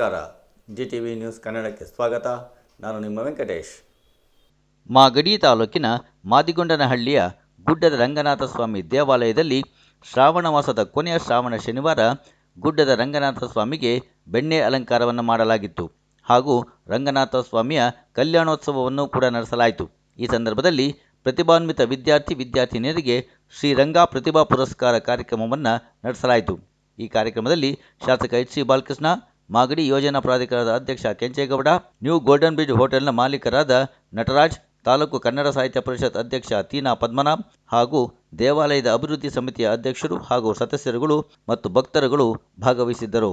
ನಮಸ್ಕಾರ. G T V news ಕನ್ನಡಕ್ಕೆ ಸ್ವಾಗತ. ನಾನು ನಿಮ್ಮ ವೆಂಕಟೇಶ್. ಮಾಗಡಿ ತಾಲೂಕಿನ ಮಾದಿಗೊಂಡನಹಳ್ಳಿಯ ಗುಡ್ಡದ ರಂಗನಾಥ ಸ್ವಾಮಿ ದೇವಾಲಯದಲ್ಲಿ ಶ್ರಾವಣ ಮಾಸದ ಕೊನೆಯ ಶ್ರಾವಣ ಶನಿವಾರ ಗುಡ್ಡದ ರಂಗನಾಥ ಸ್ವಾಮಿಗೆ ಬೆಣ್ಣೆ ಅಲಂಕಾರವನ್ನು ಮಾಡಲಾಗಿತ್ತು. ಹಾಗೂ ರಂಗನಾಥ ಸ್ವಾಮಿಯ ಕಲ್ಯಾಣೋತ್ಸವವನ್ನು ಕೂಡ ನಡೆಸಲಾಯಿತು. ಈ ಸಂದರ್ಭದಲ್ಲಿ ಪ್ರತಿಭಾನ್ವಿತ ವಿದ್ಯಾರ್ಥಿ ವಿದ್ಯಾರ್ಥಿನಿಯರಿಗೆ ಶ್ರೀರಂಗ ಪ್ರತಿಭಾ ಪುರಸ್ಕಾರ ಕಾರ್ಯಕ್ರಮವನ್ನು ನಡೆಸಲಾಯಿತು. ಈ ಕಾರ್ಯಕ್ರಮದಲ್ಲಿ ಶಾಸಕ ಎಚ್ ಸಿ ಬಾಲಕೃಷ್ಣ ಮಾಗಡಿ ಯೋಜನಾ ಪ್ರಾಧಿಕಾರದ ಅಧ್ಯಕ್ಷ ಕೆಂಚೇಗೌಡ, ನ್ಯೂ ಗೋಲ್ಡನ್ ಬ್ರಿಡ್ಜ್ ಹೋಟೆಲ್ನ ಮಾಲೀಕರಾದ ನಟರಾಜ್, ತಾಲೂಕು ಕನ್ನಡ ಸಾಹಿತ್ಯ ಪರಿಷತ್ ಅಧ್ಯಕ್ಷ ತೀನಾ ಪದ್ಮನಾಭ್ ಹಾಗೂ ದೇವಾಲಯದ ಅಭಿವೃದ್ಧಿ ಸಮಿತಿಯ ಅಧ್ಯಕ್ಷರು ಹಾಗೂ ಸದಸ್ಯರುಗಳು ಮತ್ತು ಭಕ್ತರುಗಳು ಭಾಗವಹಿಸಿದ್ದರು.